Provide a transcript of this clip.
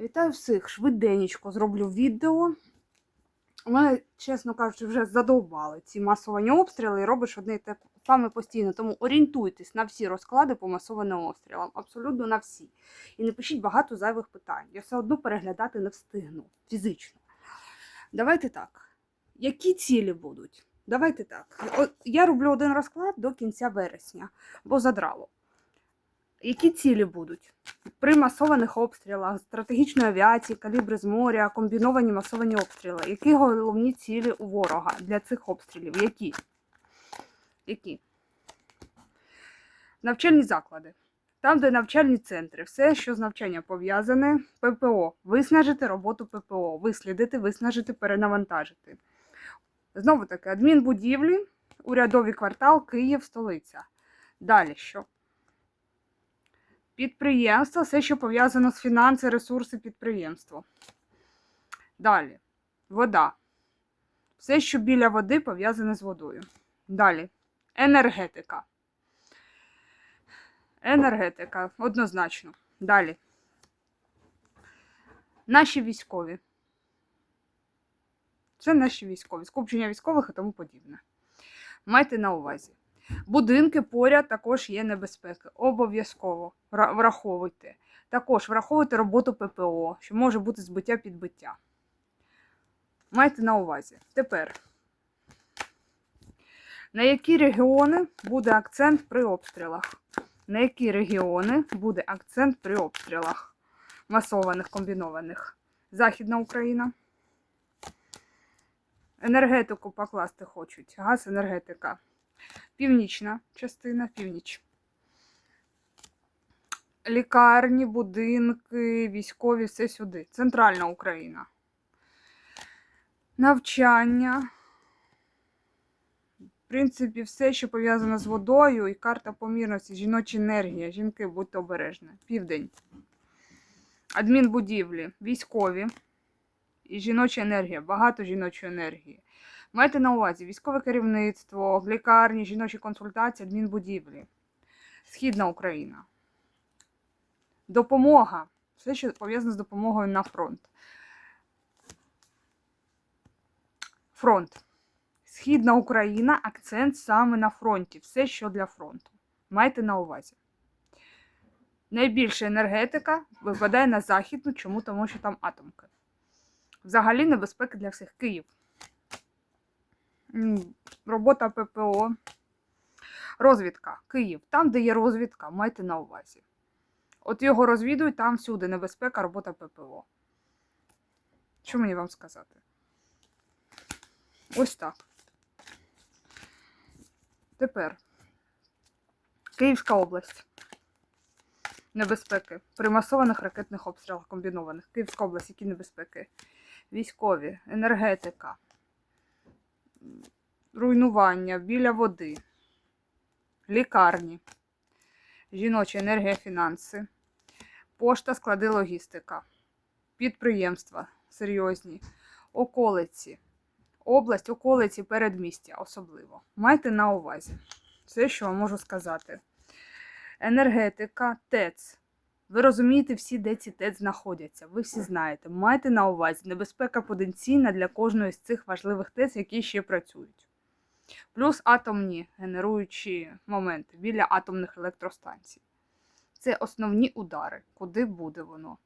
Вітаю всіх! Швиденечко зроблю відео. У мене, чесно кажучи, вже задовбали ці масовані обстріли і робиш одне і те саме постійно. Тому орієнтуйтесь на всі розклади по масованим обстрілам. Абсолютно на всі. І не пишіть багато зайвих питань. Я все одно переглядати не встигну фізично. Давайте так. Які цілі будуть? Давайте так. Я роблю один розклад до кінця вересня, бо задрало. Які цілі будуть? При масованих обстрілах, стратегічної авіації, калібри з моря, комбіновані масовані обстріли. Які головні цілі у ворога для цих обстрілів? Які? Які? Навчальні заклади. Там, де навчальні центри, все, що з навчання пов'язане, ППО. Виснажити роботу ППО, вислідити, виснажити, перенавантажити. Знову таки, адмінбудівлі, урядовий квартал, Київ, столиця. Далі що? Підприємства, все, що пов'язано з фінанси, ресурси підприємства. Далі. Вода. Все, що біля води пов'язане з водою. Далі. Енергетика. Енергетика, однозначно. Далі. Наші військові. Це наші військові. Скупчення військових і тому подібне. Майте на увазі. Будинки поряд також є небезпеки. Обов'язково враховуйте. Також враховуйте роботу ППО, що може бути збиття підбиття. Майте на увазі. Тепер. На які регіони буде акцент при обстрілах? На які регіони буде акцент при обстрілах? Масованих, комбінованих. Західна Україна. Енергетику покласти хочуть. Газ, енергетика. Північна частина, північ. Лікарні, будинки, військові, все сюди. Центральна Україна. Навчання. В принципі, все, що пов'язано з водою, і карта помірності, жіноча енергія. Жінки, будьте обережні. Південь. Адмінбудівлі, військові. І жіноча енергія, багато жіночої енергії. Майте на увазі військове керівництво, лікарні, жіночі консультації, адмінбудівлі. Східна Україна. Допомога. Все, що пов'язане з допомогою на фронт. Фронт. Східна Україна, акцент саме на фронті. Все, що для фронту. Майте на увазі. Найбільша енергетика випадає на західну. Чому? Тому що там атомки. Взагалі небезпека для всіх. Київ. Робота ППО. Розвідка. Київ. Там, де є розвідка, майте на увазі. От його розвідують, там всюди небезпека, робота ППО. Що мені вам сказати? Ось так. Тепер. Київська область. Небезпеки. При масованих ракетних обстрілах комбінованих. Київська область, які небезпеки? Військові, енергетика, руйнування біля води, лікарні, жіноча енергія, фінанси, пошта, склади, логістика, підприємства серйозні, околиці, область, околиці, передмістя особливо. Майте на увазі. Все, що вам можу сказати. Енергетика, ТЕЦ. Ви розумієте всі, де ці ТЕЦ знаходяться. Ви всі знаєте. Майте на увазі, небезпека потенційна для кожної з цих важливих ТЕЦ, які ще працюють. Плюс атомні генеруючі моменти біля атомних електростанцій. Це основні удари, куди буде воно.